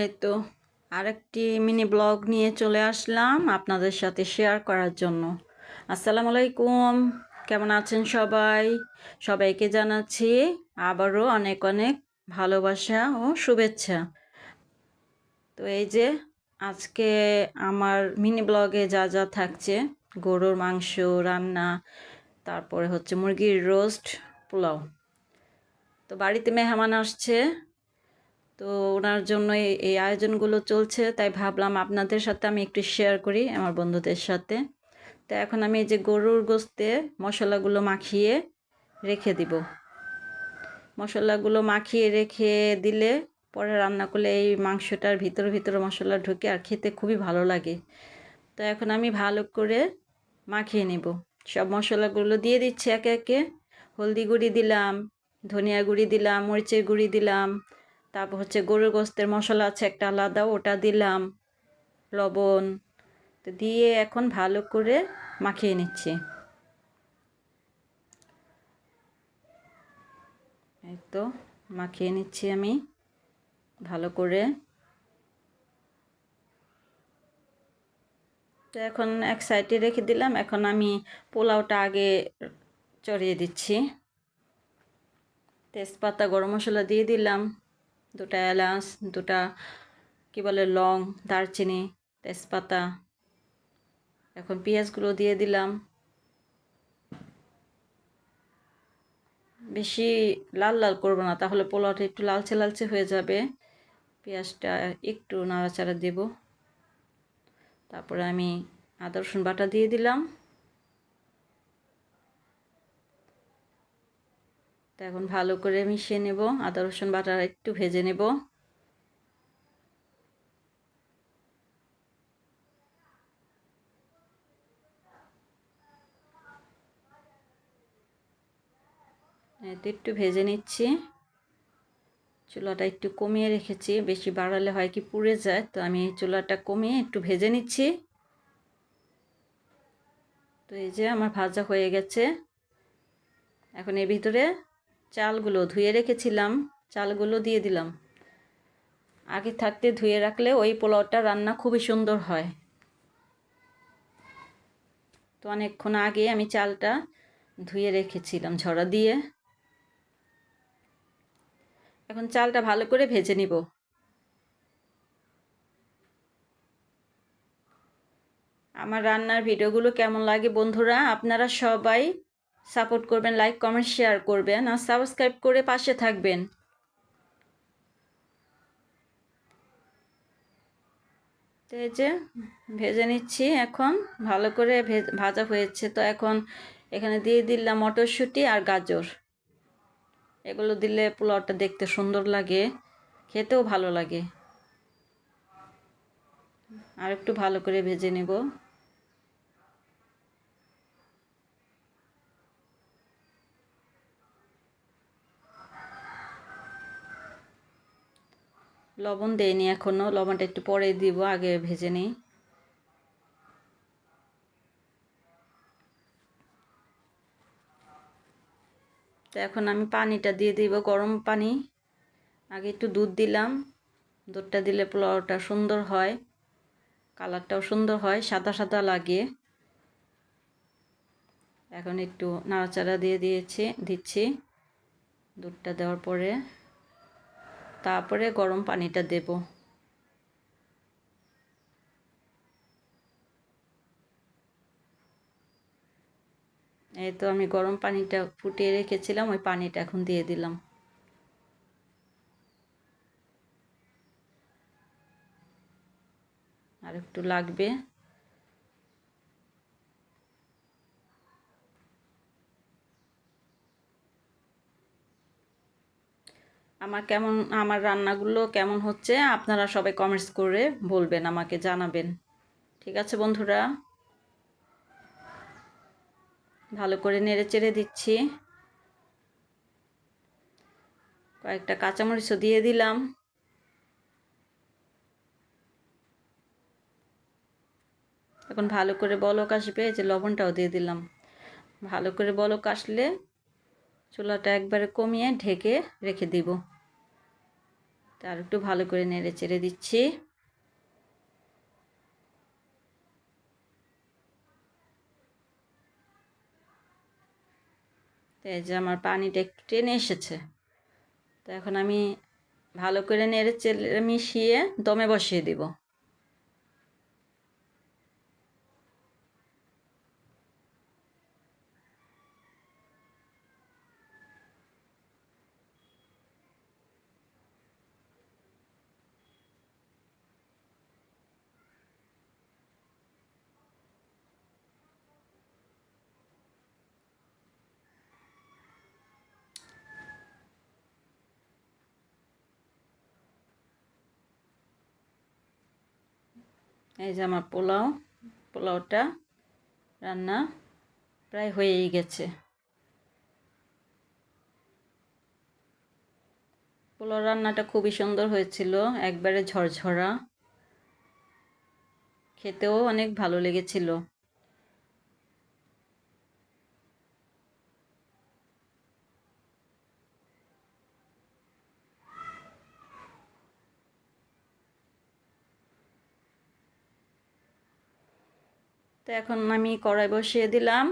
এই তো আরেকটি মিনি ব্লগ নিয়ে চলে আসলাম আপনাদের সাথে শেয়ার করার জন্য। আসসালামু আলাইকুম, কেমন আছেন সবাই? সবাইকে জানাচ্ছি আবারও অনেক অনেক ভালোবাসা ও শুভেচ্ছা। তো এই যে আজকে আমার মিনি ব্লগে যা যা থাকছে, গরুর মাংস, রান্না, তারপরে হচ্ছে মুরগির রোস্ট পোলাও। তো বাড়িতে মেহমান আসছে তো ওনার জন্য এই- আয়োজনগুলো চলছে, তাই ভাবলাম আপনাদের সাথে আমি একটু শেয়ার করি আমার বন্ধুদের সাথে। তো এখন আমি এই যে গরুর গোস্তে মশলাগুলো মাখিয়ে রেখে দিব। মশলাগুলো মাখিয়ে রেখে দিলে পরে রান্না করলে এই মাংসটার ভিতর ভিতরে মশলা ঢুকে আর খেতে খুবই ভালো লাগে। তো এখন আমি ভালো করে মাখিয়ে নেব। সব মশলাগুলো দিয়ে দিচ্ছি একে একে। হলদি গুঁড়ি দিলাম, ধনিয়া গুঁড়ি দিলাম, মরিচের গুঁড়ি দিলাম তারপর হচ্ছে গরুর গোস্তের মশলা আছে একটা আলাদা, ওটা দিলাম, লবণ, তো দিয়ে এখন ভালো করে মাখিয়ে নিচ্ছি। এই তো মাখিয়ে নিচ্ছি আমি ভালো করে। তো এখন এক সাইডে রেখে দিলাম, এখন আমি পোলাওটা আগে চড়িয়ে দিচ্ছি। তেজপাতা, গরম মশলা দিয়ে দিলাম। দুটা এলাচ, দুটা, কি বলে, লং, দারচিনি, তেজপাতা। এখন পেঁয়াজগুলো দিয়ে দিলাম। বেশি লাল লাল করব না, তাহলে পোলাওটা একটু লালচে লালচে হয়ে যাবে। পেঁয়াজটা একটু নাড়াচাড়া দেব। তারপরে আমি আদা রসুন বাটা দিয়ে দিলাম। তো এখন ভালো করে মিশিয়ে নেব। আদা, রসুন বাটা একটু ভেজে নেব। এতে একটু ভেজে নিচ্ছি। চুলাটা একটু কমিয়ে রেখেছি। বেশি বাড়ালে হয় কি পুড়ে যায়, তো আমি চুলাটা কমিয়ে একটু ভেজে নিচ্ছি। তো এই যে আমার ভাজা হয়ে গেছে। এখন এর ভিতরে চালগুলো ধুয়ে রেখেছিলাম, চালগুলো দিয়ে দিলাম। আগে থাকতে ধুয়ে রাখলে ওই পোলাওটা রান্না খুবই সুন্দর হয়। তো অনেকক্ষণ আগে আমি চালটা ধুয়ে রেখেছিলাম ঝরা দিয়ে। এখন চালটা ভালো করে ভেজে নিব। আমার রান্নার ভিডিওগুলো কেমন লাগে বন্ধুরা? আপনারা সবাই সাপোর্ট করবেন, লাইক, কমেন্ট, শেয়ার করবেন আর সাবস্ক্রাইব করে পাশে থাকবেন। তো এই যে ভেজে নিচ্ছি এখন, ভালো করে ভাজা হয়েছে। তো এখন এখানে দিয়ে দিলাম মটরশুঁটি আর গাজর। এগুলো দিলে পোলাওটা দেখতে সুন্দর লাগে, খেতেও ভালো লাগে। আর একটু ভালো করে ভেজে নেব। লবণ দেয়নি এখনও লবণটা একটু পরে দিব, আগে ভেজে নিই। তো এখন আমি পানিটা দিয়ে দিব, গরম পানি। আগে একটু দুধ দিলাম, দুধটা দিলে পোলাওটা সুন্দর হয়, কালারটাও সুন্দর হয়, সাদা সাদা লাগে। এখন একটু নাড়াচাড়া দিয়ে দিয়েছি, দিচ্ছি দুধটা দেওয়ার পরে। তারপরে গরম পানিটা দেব। এই তো আমি গরম পানিটা ফুটিয়ে রেখেছিলাম, ওই পানিটা এখন দিয়ে দিলাম। আর একটু লাগবে। আমার কেমন, আমার রান্নাগুলো কেমন হচ্ছে আপনারা সবাই কমেন্টস করে বলবেন, আমাকে জানাবেন। ঠিক আছে বন্ধুরা? ভালো করে নেড়ে চেড়ে দিচ্ছি। কয়েকটা কাঁচামরিচও দিয়ে দিলাম। এখন ভালো করে বলক আসবে যে লবণটাও দিয়ে দিলাম। ভালো করে বলক আসলে চুলাটা একবারে কমিয়ে ঢেকে রেখে দিব। তো আর একটু ভালো করে নেড়ে চেড়ে দিচ্ছি। এই যে আমার পানিটা একটু টেনে এসেছে। তো এখন আমি ভালো করে নেড়ে চেড়ে মিশিয়ে দমে বসিয়ে দিব। এই যে আমার পোলাও, পোলাওটা রান্না প্রায় হয়েই গেছে। পোলাও রান্নাটা খুবই সুন্দর হয়েছিল, একবারে ঝরঝরা। খেতেও অনেক ভালো লেগেছিল। তো এখন আমি কড়াই বসিয়ে দিলাম,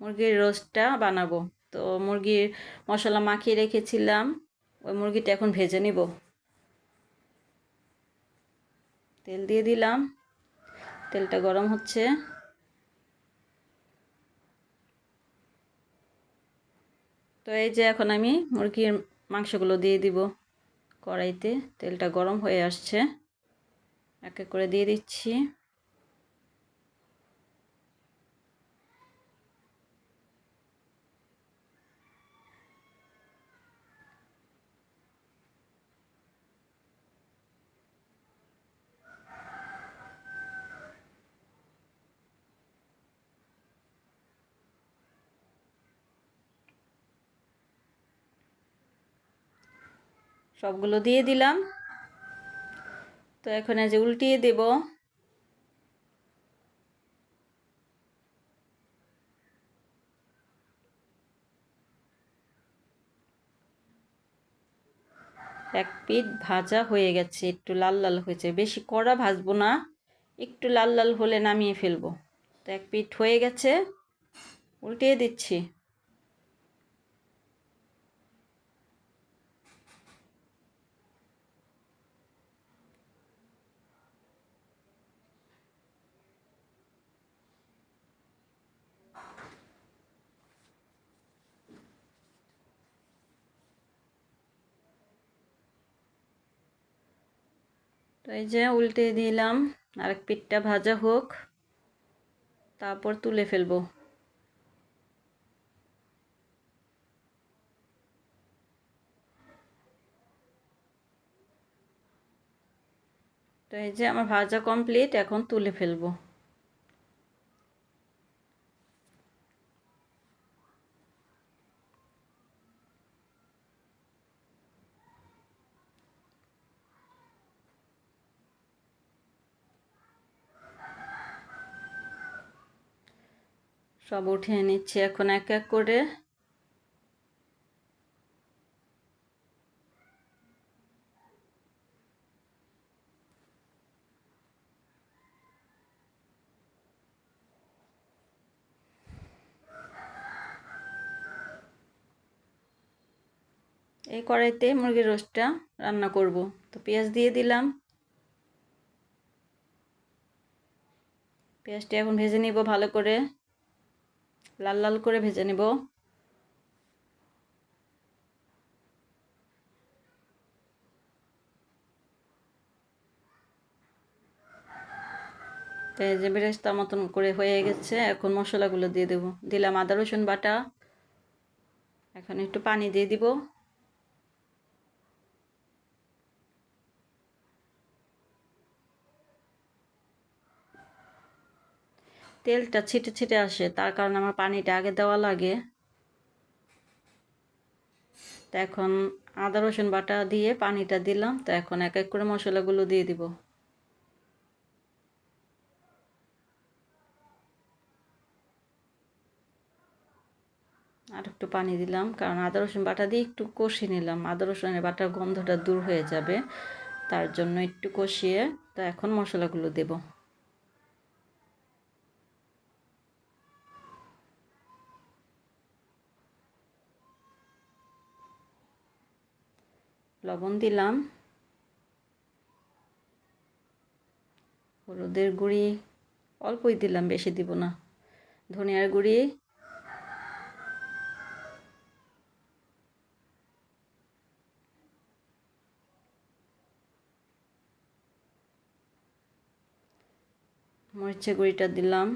মুরগির রোস্টটা বানাবো। তো মুরগির মশলা মাখিয়ে রেখেছিলাম, ওই মুরগিটা এখন ভেজে নিব। তেল দিয়ে দিলাম, তেলটা গরম হচ্ছে। তো এই যে এখন আমি মুরগির মাংসগুলো দিয়ে দিব কড়াইতে, তেলটা গরম হয়ে আসছে। এক এক করে দিয়ে দিচ্ছি। সবগুলো দিয়ে দিলাম। তো এখন যে উল্টিয়ে দেব। এক পিঠ ভাজা হয়ে গেছে, একটু লাল লাল হয়েছে। বেশি কড়া ভাজবো না, একটু লাল লাল হলে নামিয়ে ফেলব। তো এক পিঠ হয়ে গেছে, উল্টিয়ে দিচ্ছি। তো এই যে উল্টে দিলাম, আরেক পিঠটা ভাজা হোক, তারপর তুলে ফেলব। তো এই যে আমার ভাজা কমপ্লিট, এখন তুলে ফেলব। সব উঠিয়ে নিচ্ছি এখন এক এক করে। এই কড়াইতে মুরগির রোস্টটা রান্না করব। তো পেঁয়াজ দিয়ে দিলাম। পেঁয়াজটি এখন ভেজে নিব ভালো করে। লাল লাল করে ভেজে নেব। এই যে মতন করে হয়ে গেছে, এখন মশলাগুলো দিয়ে দেবো। দিলাম আদা রসুন বাটা, এখন একটু পানি দিয়ে দিব। তেলটা ছিটে ছিটে আসে, তার কারণে আমার পানিটা আগে দেওয়া লাগে। তো এখন আদা, রসুন বাটা দিয়ে পানিটা দিলাম, তো এখন এক এক করে মশলাগুলো দিয়ে দিব। আর একটু পানি দিলাম, কারণ আদা, রসুন বাটা দিয়ে একটু কষিয়ে নিলাম। আদা, রসুনের বাটার গন্ধটা দূর হয়ে যাবে, তার জন্য একটু কষিয়ে, তো এখন মশলাগুলো দেব। লবণ দিলাম। হলুদের গুঁড়ি অল্পই দিলাম বেশি দিব না। ধনিয়ার গুঁড়ি মরিচের গুঁড়িটা দিলাম।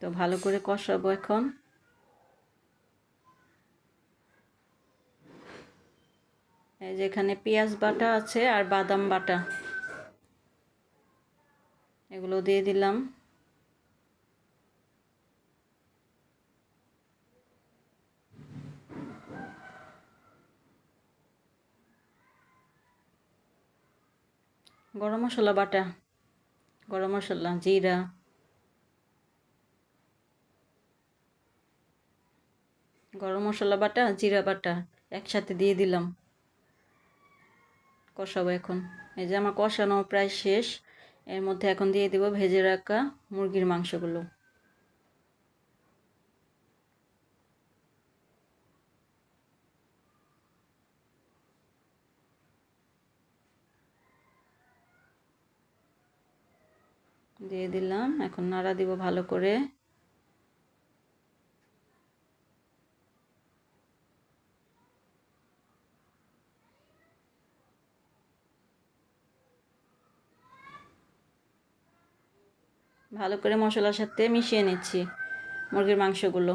তো ভালো করে কষাবো এখন। এই যে এখানে পেঁয়াজ বাটা আছে আর বাদাম বাটা। এগুলো দিয়ে দিলাম। গরম মশলা বাটা। গরম মশলা, জিরা। গরম মশলা বাটা, জিরা বাটা একসাথে দিয়ে দিলাম। কষাবো এখন। এই যে আমার কষানো প্রায় শেষ। এর মধ্যে এখন দিয়ে দেবো ভেজে রাখা মুরগির মাংসগুলো। দিয়ে দিলাম। এখন নাড়া দিব ভালো করে। ভালো করে মশলার সাথে মিশিয়ে নিচ্ছি মুরগির মাংসগুলো।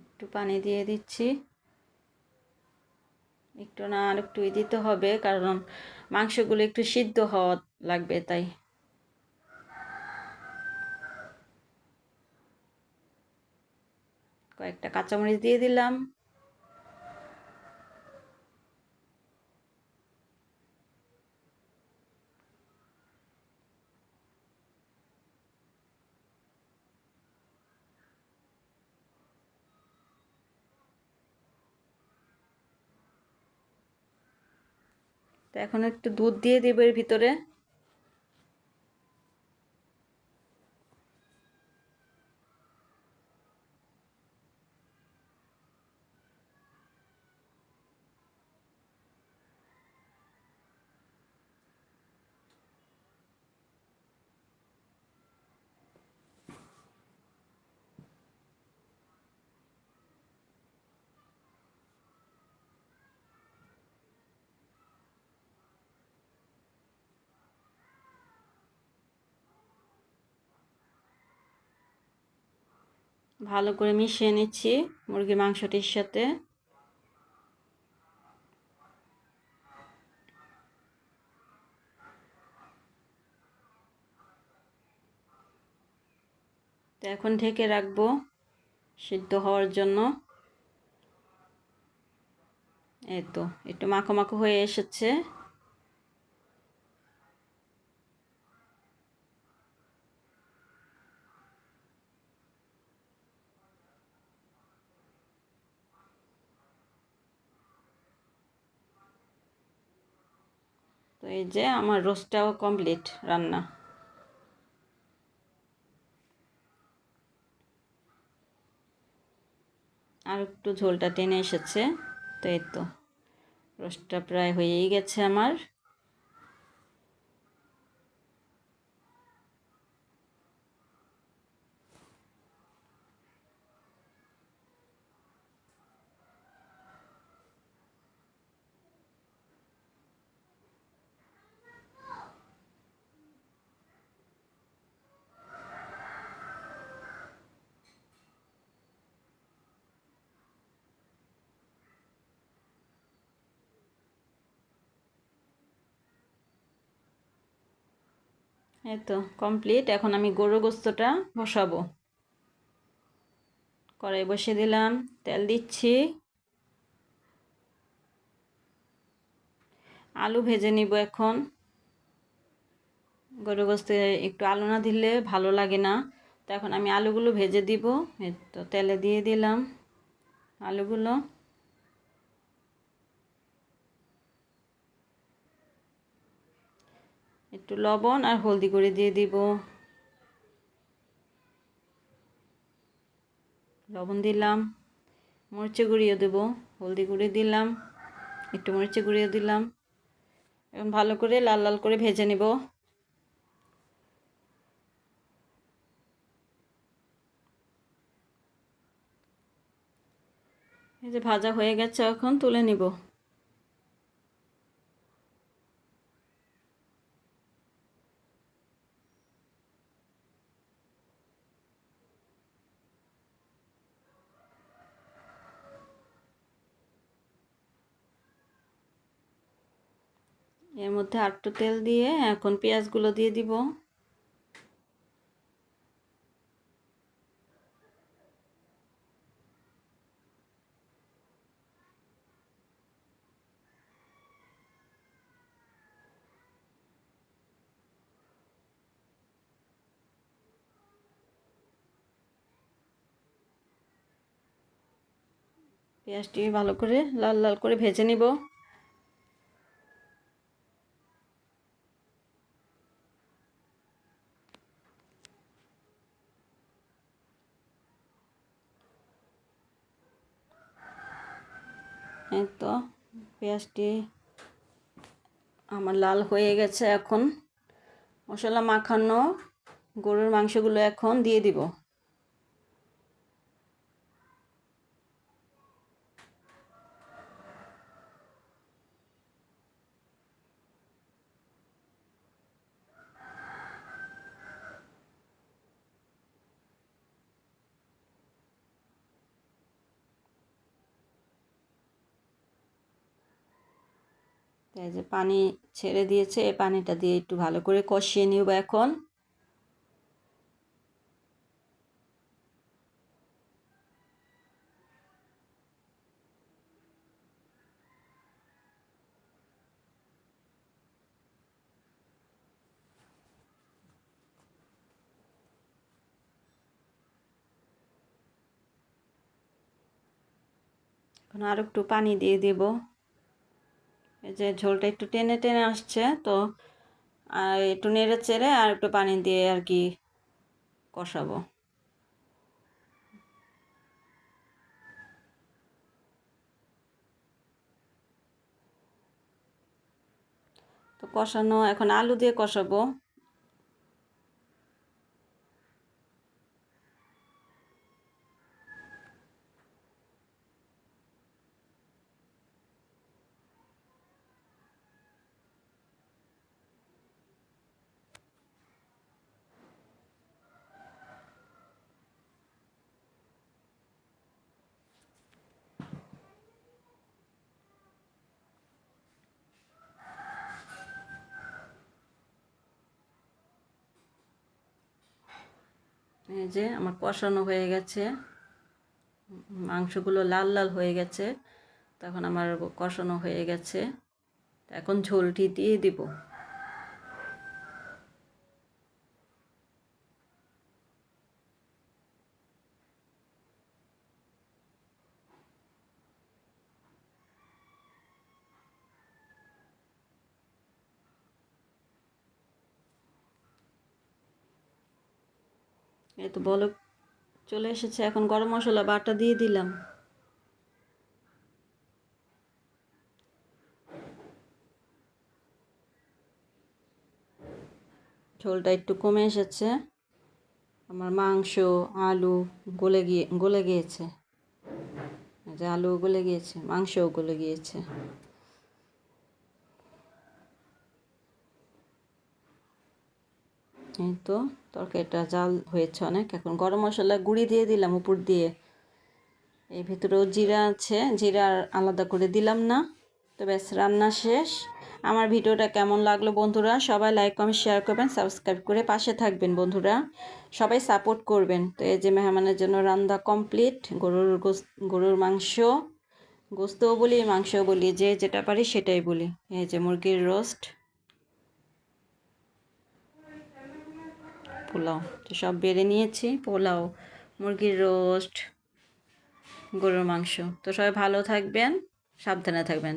একটু পানি দিয়ে দিচ্ছি। একটু না আর একটু দিতে হবে, কারণ মাংসগুলো একটু সিদ্ধ হওয়া লাগবে তাই। কয়েকটা কাঁচামরিচ দিয়ে দিলাম। তো এখন একটু দুধ দিয়ে দেবো এর ভিতরে। ভালো করে মিশিয়ে নিচ্ছি মুরগি মাংসটির সাথে। তো এখন ঢেকে রাখব সিদ্ধ হওয়ার জন্য। এই তো, একটু মাখো মাখো হয়ে এসেছে। তো এই যে আমার রোস্টটাও কমপ্লিট রান্না। আর একটু ঝোলটা টেনে এসেছে, তো এই তো। রোস্টটা প্রায় হয়েই গেছে আমার। এই তো কমপ্লিট এখন আমি গরু গোস্তটা বসাবো। কড়াই বসিয়ে দিলাম, তেল দিচ্ছি। আলু ভেজে নিব এখন। গরু গোস্তে একটু আলু না দিলে ভালো লাগে না। তো এখন আমি আলুগুলো ভেজে দিব। তো, তেলে দিয়ে দিলাম আলুগুলো। একটু লবণ আর হলদি করে দিয়ে দিব। লবণ দিলাম মরিচে গুঁড়িয়ে দেব, হলদি গুঁড়ি দিলাম, একটু মরিচে গুঁড়িয়ে দিলাম। এখন ভালো করে লাল লাল করে ভেজে নিব। এই যে ভাজা হয়ে গেছে, এখন তুলে নিব। এর মধ্যে আটটু তেল দিয়ে এখন পেঁয়াজগুলো দিয়ে দিব। পেঁয়াজটি ভালো করে লাল লাল করে ভেজে নিব এই তো পেঁয়াজটি আমার লাল হয়ে গেছে এখন। মশলা মাখানো গরুর মাংসগুলো এখন দিয়ে দিব। এই যে পানি ছেড়ে দিয়েছে, এই পানিটা দিয়ে একটু ভালো করে কষিয়ে নিব এখন। এখন আর একটু পানি দিয়ে দেব। এই যে ঝোলটা একটু টেনে টেনে আসছে, তো আর একটু নেড়ে চেড়ে আর একটু পানি দিয়ে আর কি কষাবো। তো কষানো, এখন আলু দিয়ে কষাবো। এই যে আমার কষানো হয়ে গেছে। মাংসগুলো লাল লাল হয়ে গেছে। তখন আমার কষানো হয়ে গেছে। এখন ঝোলটি দিয়ে দিব। এই তো বলক চলে এসেছে। এখন গরম মশলা বাটা দিয়ে দিলাম। ঝোলটা একটু কমে এসেছে। আমার মাংস, আলু গলে গিয়ে, গলে গিয়েছে। যে আলু গলে গিয়েছে, মাংসও গলে গিয়েছে। এই তো, তরকারিটা জাল হয়েছে অনেক। এখন গরম মশলা গুঁড়ি দিয়ে দিলাম উপর দিয়ে। এই ভিতরেও জিরা আছে, জিরা আলাদা করে দিলাম না। তো ব্যাস, রান্না শেষ। আমার ভিডিওটা কেমন লাগল বন্ধুরা? সবাই লাইক কমেন্ট শেয়ার করবেন সাবস্ক্রাইব করে পাশে থাকবেন বন্ধুরা। সবাই সাপোর্ট করবেন। তো এই যে মেহমানের জন্য রান্না কমপ্লিট গরুর গরুর মাংস গোস্তও বলি, মাংসও বলি, যে যেটা পারি সেটাই বলি। এই যে মুরগির রোস্ট পোলাও। তো সব বেড়ে নিয়েছি, পোলাও, মুরগির রোস্ট, গরুর মাংস। তো সবাই ভালো থাকবেন, সাবধানে থাকবেন।